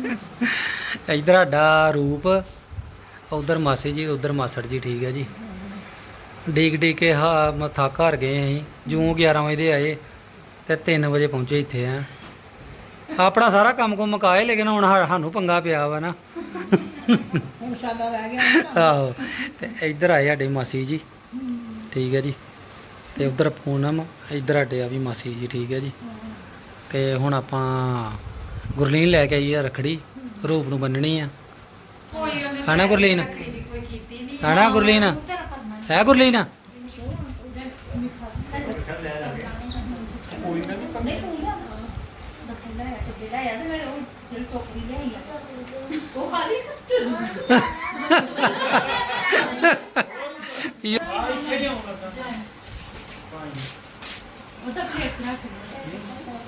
ਇੱਧਰ ਸਾਡਾ ਰੂਪ ਉਧਰ ਮਾਸੀ ਜੀ ਉਧਰ ਮਾਸੜ ਜੀ ਠੀਕ ਹੈ ਜੀ। ਡੀਕ ਡੀਕ ਕੇ ਹਾ ਮੱਥਾ ਘਰ ਗਏ ਅਸੀਂ। ਜੂੰ 11 ਵਜੇ ਦੇ ਆਏ ਤੇ 3 ਵਜੇ ਪਹੁੰਚੇ ਇੱਥੇ ਆ। ਆਪਣਾ ਸਾਰਾ ਕੰਮ ਕੋ ਮੁਕਾਏ ਲੇਕਿਨ ਹੁਣ ਸਾਨੂੰ ਪੰਗਾ ਪਿਆ ਵਾ ਨਾ। ਹੁਣ ਸਾਡਾ ਰਹਿ ਗਿਆ। ਆਹੋ ਤੇ ਇੱਧਰ ਆਏ ਸਾਡੇ ਮਾਸੀ ਜੀ। ਠੀਕ ਹੈ ਜੀ। ਤੇ ਉਧਰ ਪੂਨਮ ਇੱਧਰ ਸਾਡੇ ਆ ਵੀ ਮਾਸੀ ਜੀ ਠੀਕ ਹੈ ਜੀ। ਤੇ ਹੁਣ ਆਪਾਂ ਗੁਰਲੀਨ ਲੈ ਕੇ ਆਈ ਆ ਰਖੜੀ ਰੂਪ ਨੂੰ ਬੰਨਣੀ ਆ। ਕੋਈ ਉਹਨੇ ਹਨਾ ਗੁਰਲੀਨ? ਰੱਖੜੀ ਦੀ ਕੋਈ ਕੀਤੀ ਨਹੀਂ ਹਨਾ ਗੁਰਲੀਨ? ਹੈ ਗੁਰਲੀਨ?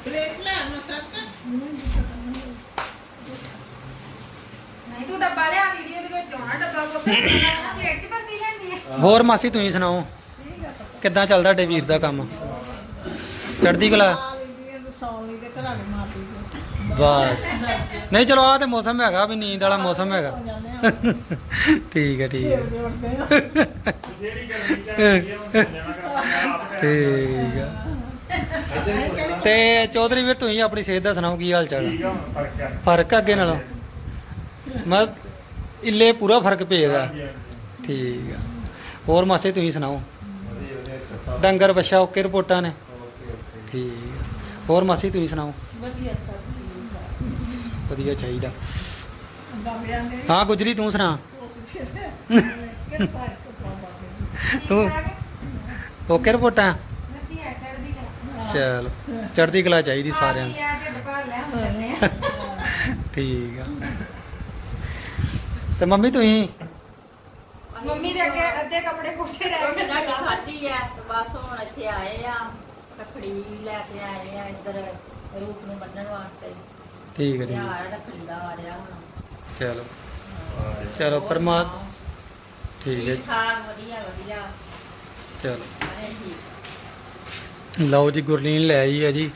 ਪਲੇਟ ਰੱਖ ਦੇ ਪਲੇਟ ਲੈ ਆਉਣਾ ਸੱਤ ਨਹੀਂ ਤੂੰ ਡੱਬਾ ਲਿਆ ਵੀਡੀਓ ਦੇ ਵਿੱਚ ਆਉਣਾ ਡੱਬਾ ਕੋਤੇ ਪਲੇਟ 'ਚ ਬਰਫੀ ਲੈਂਦੀ ਹੈ। ਹੋਰ ਮਾਸੀ ਤੁਸੀਂ ਸੁਣਾਓ। ਠੀਕ ਹੈ ਪਤਾ। ਕਿੱਦਾਂ ਚੱਲਦਾ ਤੁਹਾਡੇ ਵੀਰ ਦਾ ਕੰਮ? ਚੜ੍ਹਦੀ ਕਲਾ? ਆ ਲੈਂਦੀ ਹੈ ਤੇ ਸੌਣ ਲਈ ਤੇ ਘਰਾੜੇ ਮਾਰ ਲਈ ਬਸ। ਨਹੀਂ ਚਲੋ ਆ ਤੇ ਮੌਸਮ ਹੈਗਾ ਵੀ ਨੀਂਦ ਵਾਲਾ ਮੌਸਮ ਹੈਗਾ। ਸੌ ਜਾਂਦੇ ਆ। ਠੀਕ ਹੈ ਠੀਕ ਹੈ ਵਜੇ ਉੱਠਦੇ ਆ। ਜਿਹੜੀ ਗਰਮੀ ਚਾਹੀਦੀ ਹੈ ਉਹ ਜਾਣਾ ਕਰਨਾ ਠੀਕ ਆ। ਤੇ ਚੌਧਰੀ ਵੀਰ ਤੁਸੀਂ ਆਪਣੀ ਸਿਹਤ ਦਾ ਸੁਣਾਓ ਕੀ ਹਾਲ ਚਾਲ ਠੀਕ ਆ ਫ਼ਰਕ ਆ। ਫ਼ਰਕ ਆ ਅੱਗੇ ਨਾਲੋਂ? ਮੈਂ ਇੱਲੇ ਪੂਰਾ ਫ਼ਰਕ ਪਏਗਾ। ਠੀਕ ਆ। ਹੋਰ ਮਾਸੇ ਤੁਸੀਂ ਸੁਣਾਓ? ਡੰਗਰ ਬੱਛਾ ਓਕੇ ਰਿਪੋਰਟਾਂ ਨੇ? ਠੀਕ ਆ। ਹੋਰ ਮਾਸੀ ਤੁਸੀਂ ਸੁਣਾਓ? ਵਧੀਆ ਸਭ ਚਾਹੀਦਾ। ਹਾਂ ਗੁਜਰੀ ਤੂੰ ਸੁਣਾ? ਤੂੰ ਓਕੇ ਰਿਪੋਰਟਾਂ? ਚਲ ਚੜ੍ਹਦੀ ਕਲਾ ਚਾਹੀਦੀ ਸਾਰਿਆਂ ਨੂੰ। ਯਾਰ ਢਿੱਡ ਭਰ ਲਿਆ ਹੁਣ ਚੱਲੇ ਆ ਠੀਕ ਆ। ਤੇ ਮੰਮੀ ਤੁਸੀਂ? ਮੰਮੀ ਦੇ ਅੱਗੇ ਅੱਧੇ ਕੱਪੜੇ ਕੋਠੇ ਰਹਿ ਗਏ। ਰਾਟੀ ਖਾਧੀ ਆ ਤੇ ਬਸ ਹੁਣ ਇੱਥੇ ਆਏ ਆ ਰੱਖੜੀ ਲੈ ਕੇ ਆਏ ਆ ਇੱਧਰ ਰੂਪ ਨੂੰ ਬੰਨਣ ਵਾਸਤੇ। ਠੀਕ ਹੈ ਠੀਕ ਆ। ਤਿਉਹਾਰ ਰੱਖੜੀ ਦਾ ਆ ਰਿਹਾ ਹੁਣ। ਚਲੋ। ਚਲੋ ਪਰਮਾਤ ਠੀਕ ਹੈ ਠੀਕ ਠਾਕ ਵਧੀਆ ਵਧੀਆ। ਚਲੋ। ਸਾਰੇ ਠੀਕ। ਲਓ ਜੀ ਗੁਰਲੀਨ ਲੈ ਆਈ ਹੈ ਜੀ।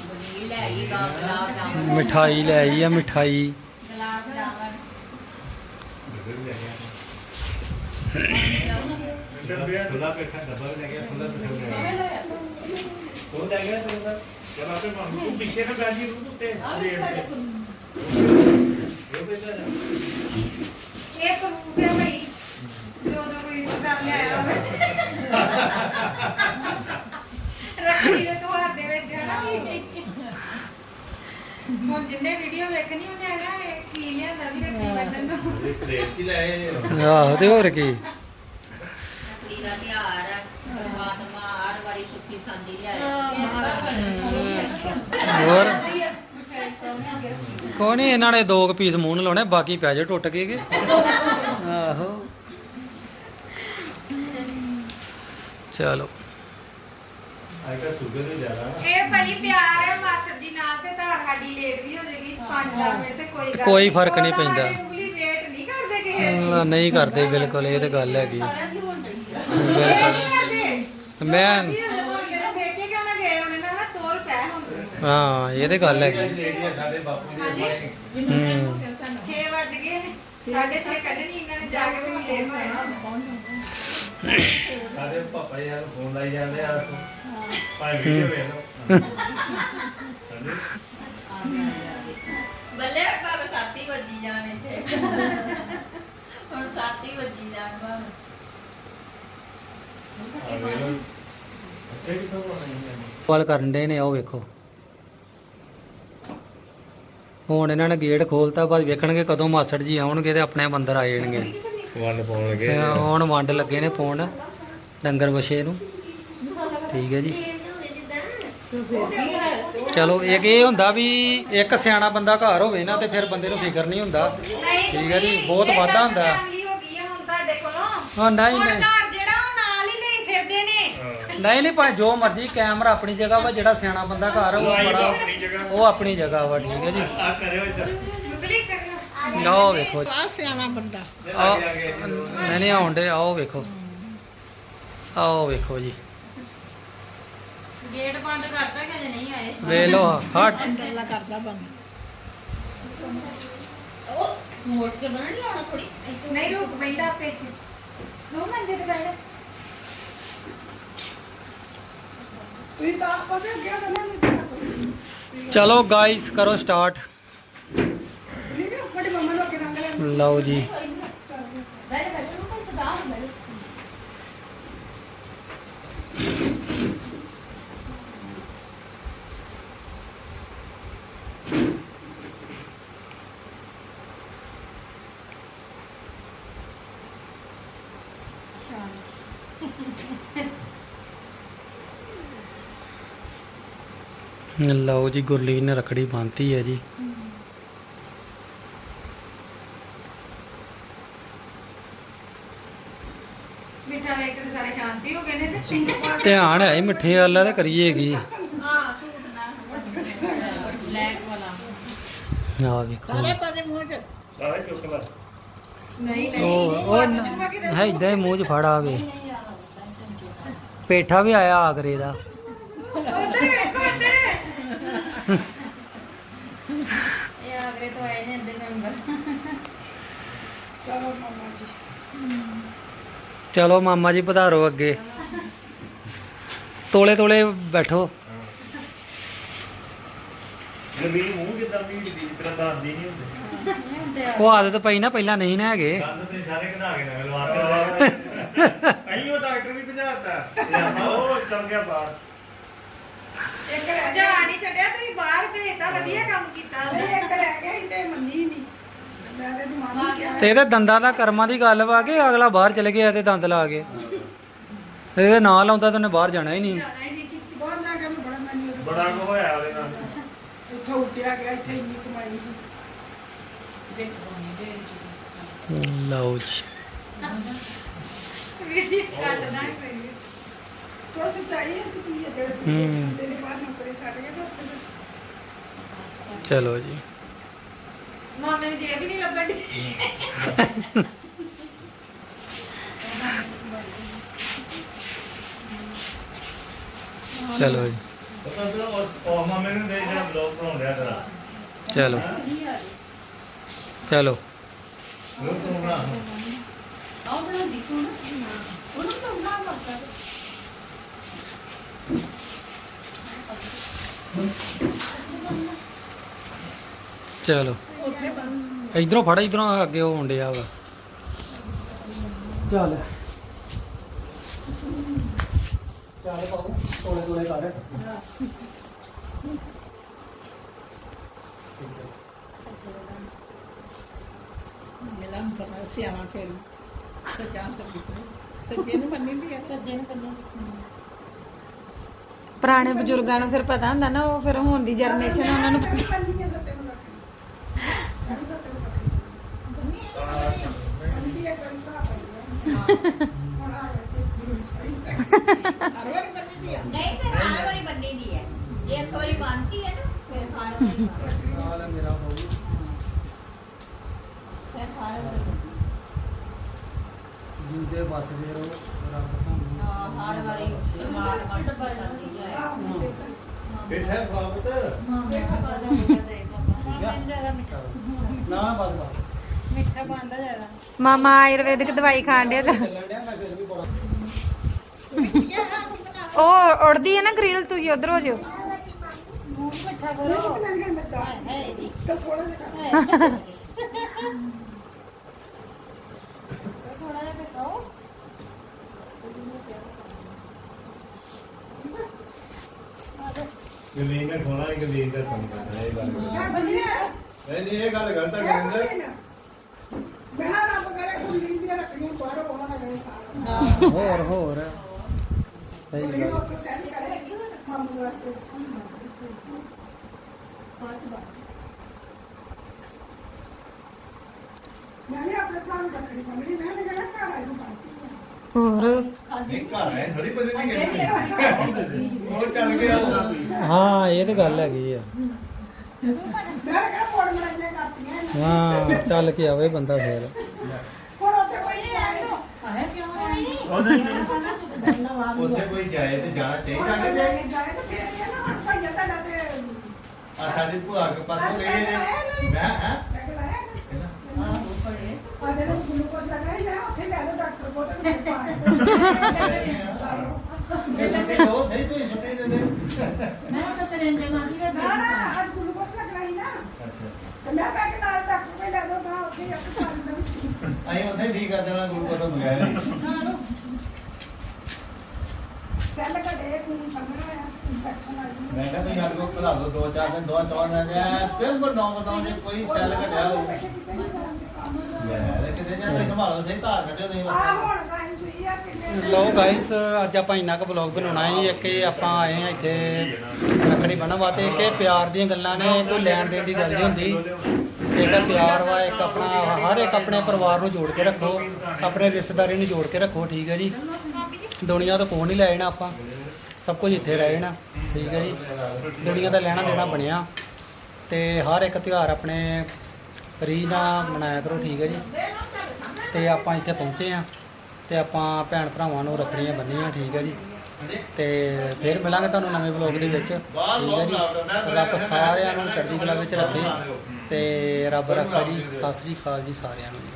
ਬਣੀ ਲੈ ਆਈ ਗਾ ਗੁਲਾਬ ਜਾਮੁਨ ਮਿਠਾਈ ਲੈ ਆਈ ਆ, ਮਿਠਾਈ। ਗੁਲਾਬ ਜਾਮੁਨ ਖੁੱਲਾ ਪੇਠਾ ਡੱਬਾ ਵੀ ਲੈ ਗਿਆ ਖੁੱਲਾ ਪੇਠਾ ਵੀ ਲੈ ਗਿਆ ਉਹ ਲੈ ਗਿਆ ਤੂੰ ਦਾ ਚਲ ਆਪੇ ਮੰਨ ਤੂੰ ਪਿੱਛੇ ਨਾ ਬੈਠੀ ਰੂਹ ਉੱਤੇ ਆ ਵੀ ਸਾਡੇ ਕੋਲ ਇਹ ਪੇਠਾ ਜਾ ਇਹ ਪ੍ਰੂਫ ਹੈ ਭਾਈ ਜੋ ਜੋ ਕੋਈ ਕਰ ਲਿਆਇਆ ਹੋਵੇ ਰੱਖੜੀ ਦੇ ਤਿਉਹਾਰ ਦੇ ਵਿੱਚ ਹੈ ਨਾ ਹੁਣ ਜਿੰਨੇ ਵੀਡੀਓ ਵੇਖਣੀ ਉਹਨੇ ਹੈਗਾ ਇਹ ਕੀ ਲਿਆਂਦਾ ਵੀ ਰੱਖੜੀ ਬੰਨਣ ਨੂੰ ਇਹ ਪਲੇਟ ਚ ਹੀ ਲੈ ਆਏ ਆਹੋ ਤੇ ਹੋਰ ਕੀ? ਰੱਖੜੀ ਦਾ ਤਿਉਹਾਰ ਆ ਪਰਮਾਤਮਾ ਹਰ ਵਾਰੀ ਸੁੱਖੀ ਸੰਦੀ ਲਿਆਏ। ਹੋਰ ਮਿਠਾਈ ਪਾਉਣੇ ਆ ਗਿਆ ਕੋਈ ਨਹੀਂ ਇਹਨਾਂ ਨੇ ਦੋ ਕੁ ਪੀਸ ਮੂੰਹ ਨੂੰ ਲਾਉਣੇ ਬਾਕੀ ਪੈ ਜਾ ਟੁੱਟ ਗਏ ਕਿ? ਆਹੋ। ਚਲੋ। ਅੱਜ ਕੱਲ੍ਹ ਸ਼ੂਗਰ ਵੀ ਜ਼ਿਆਦਾ ਨਾ। ਇਹ ਭਾਈ ਪਿਆਰ ਹੈ ਮਾਸਟਰ ਜੀ ਨਾਲ ਤੇ ਧਾਰ ਸਾਡੀ ਲੇਟ ਵੀ ਹੋ ਜਾਏਗੀ। 5-10 ਮਿੰਟ ਤੇ ਕੋਈ ਗੱਲ ਕੋਈ ਫ਼ਰਕ ਨਹੀਂ ਉਹ ਤਾਂ ਪੈਂਦਾ। ਸਾਡੇ ਉਂਗਲੀ ਵੇਟ ਨਹੀਂ ਕਰਦੇ ਕਿਸੇ ਦੀ। ਨਾ, ਨਹੀਂ ਕਰਦੇ ਬਿਲਕੁਲ ਇਹ ਤੇ ਗੱਲ ਹੈਗੀ। ਸਾਰਿਆਂ ਦੀ ਹੋਣ ਰਹੀ ਆ। ਇਹ ਬਿਲਕੁਲ। ਨਹੀਂ ਕਰਦੇ। ਮੈਂ ਹੋ ਜਾਊਗਾ, ਮੇਰੇ ਬੇਟੇ ਕਿਉਂ ਨਾ ਗਏ ਉਹਨੇ ਨਾ ਨਾ ਤੋਰ ਪੈ ਹੁੰਦੇ ਹਾਂ ਇਹ ਤੇ ਗੱਲ ਹੈਗੀ। ਸਾਡੇ ਬਾਪੂ ਦੇ। ਬਾਰੇ ਹੂੰ। 6 ਵਜ ਗਏ ਨੇ। 6:30 ਕੱਢਣੀ ਇਹਨਾਂ ਨੇ ਜਾ ਕੇ ਵੀ ਲੇਟ ਹੋਣਾ ਸਾਡੇ ਪਾਪਾ ਜੀ ਨੂੰ ਫੋਨ ਲਾਈ ਜਾਂਦੇ ਆ। ਭਾਈ ਵੀਡੀਓ ਵੇਖ ਲਓ। ਹਾਂਜੀ। ਬੱਲੇ ਬਾਬਾ ਸਾਤੀ ਵੱਜੀ ਜਾਣ ਇੱਥੇ। ਹੁਣ ਸਾਤੀ ਵੱਜੀ ਜਾਣ ਬਾਬਾ ਆ ਵੇਖ ਲਓ। ਇੱਥੇ ਕਿਥੋਂ ਆਈ ਜਾਂਦੀ ਕਾਲ ਕਰਨ ਦੇ ਨੇ ਉਹ ਵੇਖੋ। ਹੁਣ ਇਹਨਾਂ ਨੇ ਗੇਟ ਖੋਲਤਾ ਬਾਅਦ ਵੇਖਣਗੇ ਕਦੋਂ ਮਾਸੜ ਜੀ ਆਉਣਗੇ ਤੇ ਆਪਣੇ ਅੰਦਰ ਆ ਜਾਣਗੇ। ਵੰਡ ਪਾਉਣ ਲੱਗੇ। ਤੇ ਹੁਣ ਵੰਡ ਲੱਗੇ ਨੇ ਪਾਉਣ ਡੰਗਰ ਵਛੇ ਨੂੰ। ਠੀਕ ਹੈ ਜੀ। ਚਲੋ ਇੱਕ ਇਹ ਹੁੰਦਾ ਵੀ ਇੱਕ ਸਿਆਣਾ ਬੰਦਾ ਘਰ ਹੋਵੇ ਨਾ ਤੇ ਫਿਰ ਬੰਦੇ ਨੂੰ ਫਿਕਰ ਨਹੀਂ ਹੁੰਦਾ। ਠੀਕ ਹੈ ਜੀ ਬਹੁਤ ਵਾਧਾ ਹੁੰਦਾ। ਹੋ ਨਹੀਂ ਨਹੀਂ। ਘਰ ਜਿਹੜਾ ਉਹ ਨਾਲ ਹੀ ਲਈ ਫਿਰਦੇ ਨੇ ਨਹੀਂ ਨਹੀਂ ਭਾਵੇਂ ਜੋ ਮਰਜ਼ੀ ਕੈਮਰਾ ਆਪਣੀ ਜਗ੍ਹਾ ਵਾ ਜਿਹੜਾ ਸਿਆਣਾ ਬੰਦਾ ਘਰ ਉਹ ਬੜਾ। ਉਹ ਆਪਣੀ ਜਗ੍ਹਾ ਵਾ ਠੀਕ ਹੈ ਜੀ। ਆ ਕਰਿਓ ਇੱਧਰ। ਲਓ ਵੇਖੋ ਆ ਸਿਆਣਾ ਬੰਦਾ। ਆਓ ਨਹੀਂ ਨਹੀਂ ਆਉਣ ਦੇ ਆਓ ਵੇਖੋ। ਆਓ ਵੇਖੋ ਜੀ। ਗੇਟ ਬੰਦ ਕਰਤਾ ਕਿ ਅਜੇ ਨਹੀਂ ਆਏ? ਵੇ ਲੋ ਹਟ ਅੰਦਰਲਾ ਕਰਦਾ ਬੰਦ। ਉਹ ਮੋੜ ਕੇ ਬਣਾ ਨਹੀਂ ਆਉਣਾ ਥੋੜੀ ਨਹੀਂ ਰੂਪ ਬੈਂਦਾ ਆਪੇ ਇੱਥੇ। ਰੂਪ ਮੰਜੇ ਤੇ ਬੈਠ ਤੁਸੀਂ ਤਾਂ ਆਪਾਂ ਵੀ ਅੱਗੇ ਕਰਨਾ ਨਹੀਂ ਚਲੋ ਗਾਇਸ ਕਰੋ ਸਟਾਰਟ ਠੀਕ ਹੈ ਵੱਡੀ ਮੰਮਾ ਨੂੰ ਅੱਗੇ ਰੰਗ ਲੈ ਲਓ ਜੀ ਬੈਠ ਬੈਠ ਨੂੰ ਕੋਈ ਤਦਾ ਬੈਠ ਲਓ ਜੀ ਗੁਰਲੀਨ ਨੇ ਰਖੜੀ ਬੰਨਤੀ ਹੈ ਜੀ। ਮਿੱਠਾ ਵੇਖ ਕੇ ਸਾਰੇ ਸ਼ਾਂਤੀ ਹੋ ਗਏ ਨੇ ਤੇ ਸਿੰਘ ਧਿਆਨ ਹੈ ਮਿੱਠੇ ਵਾਲਾ ਤੇ ਬਲੈਕ ਵਾਲਾ। ਆ ਵੇਖੋ। ਸਾਰੇ ਪਾਸੇ ਮੂੰਹ ਚ ਸਾਰੇ ਚੁੱਕ ਲੈ। ਨਹੀਂ ਨਹੀਂ ਉਹ ਹੈ ਇਦਾਂ ਹੀ ਮੂੰਹ 'ਚ ਫੜ ਆਵੇ। ਪੇਠਾ ਵੀ ਆਇਆ ਆਗਰੇ ਦਾ। ਇਹ ਆਗਰੇ ਤੋਂ ਆਏ ਨੇ ਅੰਦਰ ਮੈਂਬਰ। ਚਲੋ ਮੰਮਾ ਜੀ। ਚਲੋ ਮਾਮਾ ਜੀ ਪਧਾਰੋ ਅੱਗੇ। ਤੋਲੇ ਤੋਲੇ ਬੈਠੋ। ਜ਼ਮੀਨ ਮੂੰਹ ਜਿੱਦਾਂ ਮੀਟ ਦੀ ਤਰ੍ਹਾਂ ਦਾਦੀ ਨਹੀਂ ਹੁੰਦੇ। ਉਹ ਆਦਤ ਪਈ ਨਾ ਪਹਿਲਾਂ ਨਹੀਂ ਨਾ ਹੈਗੇ। ਦੰਦ ਤੇ ਸਾਰੇ ਕਢਾ ਕੇ ਨਵੇਂ ਲਵਾਤੇ ਅਹੀਂ ਉਹ ਡਾਕਟਰ ਵੀ ਭਜਾਤਾ ਉਹ ਚੱਲ ਗਿਆ ਬਾਹਰ ਇੱਕ ਰਹਿ ਜਾ ਨਹੀਂ ਛੱਡਿਆ ਤੁਸੀਂ? ਬਾਹਰ ਭੇਜਤਾ ਵਧੀਆ ਕੰਮ ਕੀਤਾ ਨਹੀਂ ਉਹਨੇ ਇੱਕ ਰਹਿ ਗਿਆ ਸੀ ਤੇ ਮੰਨੀ ਨਹੀਂ ਮੈਂ ਤੇ ਦਿਮਾਗ ਨੂੰ ਕਿਹਾ ਤੇ ਇਹਦੇ ਦੰਦਾਂ ਦਾ ਕਰਮਾਂ ਦੀ ਗੱਲ ਵਾ ਕਿ ਅਗਲਾ ਬਾਹਰ ਚਲੇ ਗਿਆ ਤੇ ਦੰਦ ਲਾ ਕੇ। ਇਹਦੇ ਨਾਲ ਆਉਂਦਾ ਤਾਂ ਉਹਨੇ ਬਾਹਰ ਜਾਣਾ ਹੀ ਨਹੀਂ। ਜਾਣਾ ਹੀ ਨਹੀਂ। ਕਿ ਬਾਹਰ ਜਾ ਕੇ ਮੈਂ ਬੜਾ ਮੈਨੀ ਉਹਦੇ ਬੜਾ ਕੁ ਹੋਇਆ ਉਹਦੇ ਨਾਲ। ਉੱਥੋਂ ਉੱਟਿਆ ਗਿਆ ਇੱਥੇ ਇੰਨੀ ਕਮਾਈ ਸੀ। ਲਓ ਜੀ। ਵੀਡੀਓ ਕੱਟਦਾ ਹੀ ਪਈ ਤੋ ਸੱਚਾਈ ਹੈ ਕਿ ਕੀ ਹੈ ਜਿਹੜੇ ਹੂੰ। ਤੇਰੇ ਬਾਹਰ ਨੌਕਰੀ ਛੱਡ ਕੇ ਤੇ ਉੱਥੇ ਚਲੋ ਜੀ। ਮਾਮੇ ਨੂੰ ਜੇਬ ਹੀ ਨਹੀਂ ਲੱਭਣ ਦੀ ਚਲੋ ਜੀ। ਉਹ ਮਾਮੇ ਨੂੰ ਦੇ ਜਿਹੜਾ ਬਲੌਗ ਬਣਾਉਂਦਿਆ ਤੇਰਾ ਚਲੋ। ਚਲੋ। ਨੂੰ ਤੂੰ ਬਣਾ ਆਉ ਬਣਾ ਦੀ ਤੂੰ ਉਹਨੂੰ ਤਾਂ ਬਣਾ ਮੱਕਾ ਚਲੋ। ਇਧਰੋਂ ਫੜ ਇਧਰੋਂ ਅੱਗੇ ਉਹ ਮੁੰਡੇ ਆ ਵਾ। ਚੱਲ। ਚੱਲ ਪਾਉ ਤੋਲੇ ਤੋਲੇ ਕਰ। ਮਿਲਾਂ ਪਤਾ ਸਿਆਣਾ ਫਿਰ। ਸੱਚਾ ਸੱਚਾ ਸੱਚੇ ਨੂੰ ਮੰਨੀ ਵੀ ਸੱਜੇ ਨੂੰ ਕੰਨੇ ਪੁਰਾਣੇ ਬਜ਼ੁਰਗਾਂ ਨੂੰ ਫਿਰ ਪਤਾ ਹੁੰਦਾ ਨਾ ਉਹ ਫਿਰ ਹੋਣ ਦੀ ਜਨਰੇਸ਼ਨ ਉਹਨਾਂ ਨੂੰ ਪੰਜੀ ਹੈ ਸੱਤੇ ਨੂੰ ਰੱਖਣੀ ਸੱਤੇ ਨੂੰ ਰੱਖਣੀ ਪੰਜੀ ਹੈ ਕੋਈ ਸਾਹ ਪਈ ਹੁਣ ਆ ਵੈਸੇ ਜ਼ਰੂਰੀ ਚਾਹੀਦਾ ਹਰ ਵਾਰੀ ਬੰਦੀ ਦੀ ਆ ਨਹੀਂ ਫਿਰ ਹਰ ਵਾਰੀ ਬੰਨੀ ਦੀ ਹੈ ਜੇ ਇੱਕ ਵਾਰੀ ਬੰਨਤੀ ਹੈ ਨਾ ਫਿਰ ਹਰ ਵਾਰੀ ਬੰਨ੍ਹਦੀ। ਨਾਲ ਮੇਰਾ ਹੋਊ ਫਿਰ ਹਰ ਵਾਰੀ ਬੰਨ੍ਹਦੀ। ਜਿੰਦੇ ਬਸਦੇ ਰਹੋ ਰੱਬ ਤੁਹਾਨੂੰ ਹਾਂ ਹਰ ਵਾਰੀ ਪਰਮਾਤਮਾ ਡੱਬਾ ਦੀ ਜਾਂਦੀ ਆ ਹੈ ਮੁੰਡੇ ਤਾਂ ਬੈਠਾ ਬਾਬਤ ਬੇਟਾ ਬਾਦਾ ਨਾ ਨਾ ਬਸ ਬਸ ਮਾਮਾ ਆਯੁਰਵੈਦਿਕ ਦਵਾਈ ਖਾਣ ਡਿਆ ਤਾਂ। ਉਹ ਉੜਦੀ ਹੈ ਨਾ ਗ੍ਰਿਲ ਤੁਸੀਂ ਉਧਰ ਹੋ ਜਾਓ ਤਾਂ ਥੋੜਾ ਜਿਹਾ ਗਲੀਨ ਨੇ ਖੋਣਾ ਹੀ ਗਲੀਨ ਦਾ ਕੰਮ ਕਰਦਾ ਇਹ ਗੱਲ। ਨਹੀਂ ਨਹੀਂ ਇਹ ਗੱਲ ਗਲਤ ਹੈ ਗਲਿੰਦਰ ਮੈਂ ਨਾ। ਰੱਬ ਕਰੇ ਬਾਹਰੋਂ ਉਹਨਾਂ ਦਾ ਸਾਰਾ। ਹੋਰ ਹੋਰ। ਸਹੀ ਕਰੇ ਮਾਮੂ ਵਾਸਤੇ। ਮੈਂ ਵੀ ਆਪਣੇ ਭਰਾ ਨੂੰ ਰੱਖਣੀ ਮੰਗਣੀ ਮੈਂ ਨੇ ਕਿਹੜਾ ਘਰ ਆਈ ਨੂੰ ਪਾਤੀ ਹੋਰ? ਨਹੀਂ ਘਰ ਆਏ ਥੋੜੀ ਬੰਦੇ ਨਹੀਂ ਗਏ ਉਹ ਚੱਲ ਗਿਆ। ਉਹ ਹਾਂ ਇਹ ਤੇ ਗੱਲ ਹੈਗੀ ਆ। ਮੈਂ ਮਰਾਈਆਂ ਕਰਤੀਆਂ। ਹਾਂ ਚੱਲ ਕੇ ਆਵੇ ਬੰਦਾ ਫੇਰ ਹੁਣ ਉੱਥੇ ਕੋਈ ਨਹੀਂ ਆਇਆ ਉਹ ਨਹੀਂ ਨਹੀਂ ਉੱਥੇ ਕੋਈ ਜਾਏ ਤੇ ਜਾਣਾ ਚਾਹੀਦਾ ਕਿ ਜਾਏ ਤਾਂ ਫੇਰ ਇਹ ਨਾ ਭਾਈਆ ਤੁਹਾਡਾ ਤੇ ਸਾਡੀ ਭੂਆ ਕੇ ਪਰਸੋਂ ਗਏ ਨੇ ਮੈਂ ਹੈ? ਆਹੋ ਬੜੇ ਆ ਜਿਹੜਾ ਗਲੂਕੋਸ ਲੱਗਣਾ ਹੀ ਲੈ ਉੱਥੇ ਲੈ ਲਓ ਡਾਕਟਰ ਕੋਲ ਤੇ ਮੈਨੂੰ ਪਾ ਇਹ ਸੱਚੀ ਦੋ ਸਹੀ ਤੇ ਛੁੱਟੀ ਦੇ ਦੇ ਮੈਂ ਤਾਂ ਸਰੇਂਜੇ ਦੀ ਵਿੱਚ। ਨਾ ਨਾ ਅੱਜ ਗਲੂਕੋਸ ਲੱਗਣਾ ਹੀ ਨਾ। ਅੱਛਾ ਤੇ ਮੈਂ ਪੈਗ ਨਾਲ ਡਾਕਟਰ ਕੋਲ ਲੈ ਲਓ ਤਾਂ ਉੱਥੇ ਇੱਕ ਸਾਲ ਦਾ ਵਿੱਚ। ਅਸੀਂ ਉੱਥੇ ਠੀਕ ਕਰ ਦੇਣਾ ਗੁਰੂ ਤੋਂ ਬਗੈਰ ਹੀ। ਘਟੇ ਖੂਨ ਸੰਘਣਾ ਆ ਇਨਫੈਕਸ਼ਨ ਆ ਗਈ ਮੈਂ ਕਿਹਾ ਤੁਸੀਂ ਸਾਡੇ ਕੋਲ ਭਲਾ ਦੋ ਦੋ ਚਾਰ ਦਿਨ ਦੋ ਚੌਂ ਦਿਨ ਰਿਹਾ ਬਿਲਕੁਲ ਨੌ ਬਤਾਉਂ ਜੇ ਕੋਈ ਸੈੱਲ ਘਟਿਆ ਹੋ ਲੈ ਕਿਤੇ ਜੇ ਤੁਸੀਂ ਸੰਭਾਲੋ ਸਹੀ ਧਾਰ ਕੱਢਿਓ ਨਹੀਂ ਆ ਬਸ ਹੁਣ ਗਾਇਸ ਹੋਈ ਆ ਕਿੰਨੇ ਲੋ ਗਾਇਸ ਅੱਜ ਆਪਾਂ ਇੰਨਾ ਕੁ ਵਲੌਗ ਬਣਾਉਣਾ ਹੈ ਇੱਕ ਇਹ ਆਪਾਂ ਆਏ ਆ ਇੱਥੇ ਰੱਖੜੀ ਬੰਨ੍ਹਣ ਵਾਸਤੇ। ਇੱਕ ਇਹ ਪਿਆਰ ਦੀਆਂ ਗੱਲਾਂ ਨੇ ਕੋਈ ਲੈਣ ਦੇਣ ਦੀ ਗੱਲ ਨਹੀਂ ਹੁੰਦੀ। ਇੱਕ ਪਿਆਰ ਵਾ ਇੱਕ ਆਪਣਾ ਹਰ ਇੱਕ ਆਪਣੇ ਪਰਿਵਾਰ ਨੂੰ ਜੋੜ ਕੇ ਰੱਖੋ ਆਪਣੇ ਰਿਸ਼ਤੇਦਾਰੀ ਨੂੰ ਜੋੜ ਕੇ ਰੱਖੋ ਠੀਕ ਹੈ ਜੀ। ਦੁਨੀਆ ਤੋਂ ਕੋਣ ਨਹੀਂ ਲੈ ਜਾਣਾ ਆਪਾਂ। ਸਭ ਕੁਝ ਇੱਥੇ ਰਹੇ ਨਾ ਠੀਕ ਹੈ ਜੀ। ਦੁਨੀਆ ਦਾ ਲੈਣਾ ਦੇਣਾ ਬਣਿਆ। ਤੇ ਹਰ ਇੱਕ ਤਿਉਹਾਰ ਆਪਣੇ ਰੀ ਨਾਲ ਮਨਾਇਆ ਕਰੋ, ਠੀਕ ਹੈ ਜੀ। ਤੇ ਆਪਾਂ ਇੱਥੇ ਪਹੁੰਚੇ ਆ ਤੇ ਆਪਾਂ ਭੈਣ ਭਰਾਵਾਂ ਨੂੰ ਰੱਖੜੀਆਂ ਬੰਨੀਆਂ, ਠੀਕ ਹੈ ਜੀ। ਤੇ ਫਿਰ ਮਿਲਾਂਗੇ ਤੁਹਾਨੂੰ ਨਵੇਂ ਵਲੌਗ ਦੇ ਵਿੱਚ, ਠੀਕ ਹੈ ਜੀ। ਰੱਬ ਸਾਰਿਆਂ ਨੂੰ ਚੜ੍ਹਦੀ ਕਲਾ ਵਿੱਚ ਰੱਖੇ। ਤੇ ਰੱਬ ਰੱਖਾ ਜੀ, ਸਤਿ ਸ੍ਰੀ ਅਕਾਲ ਜੀ ਸਾਰਿਆਂ ਨੂੰ। ਜੀ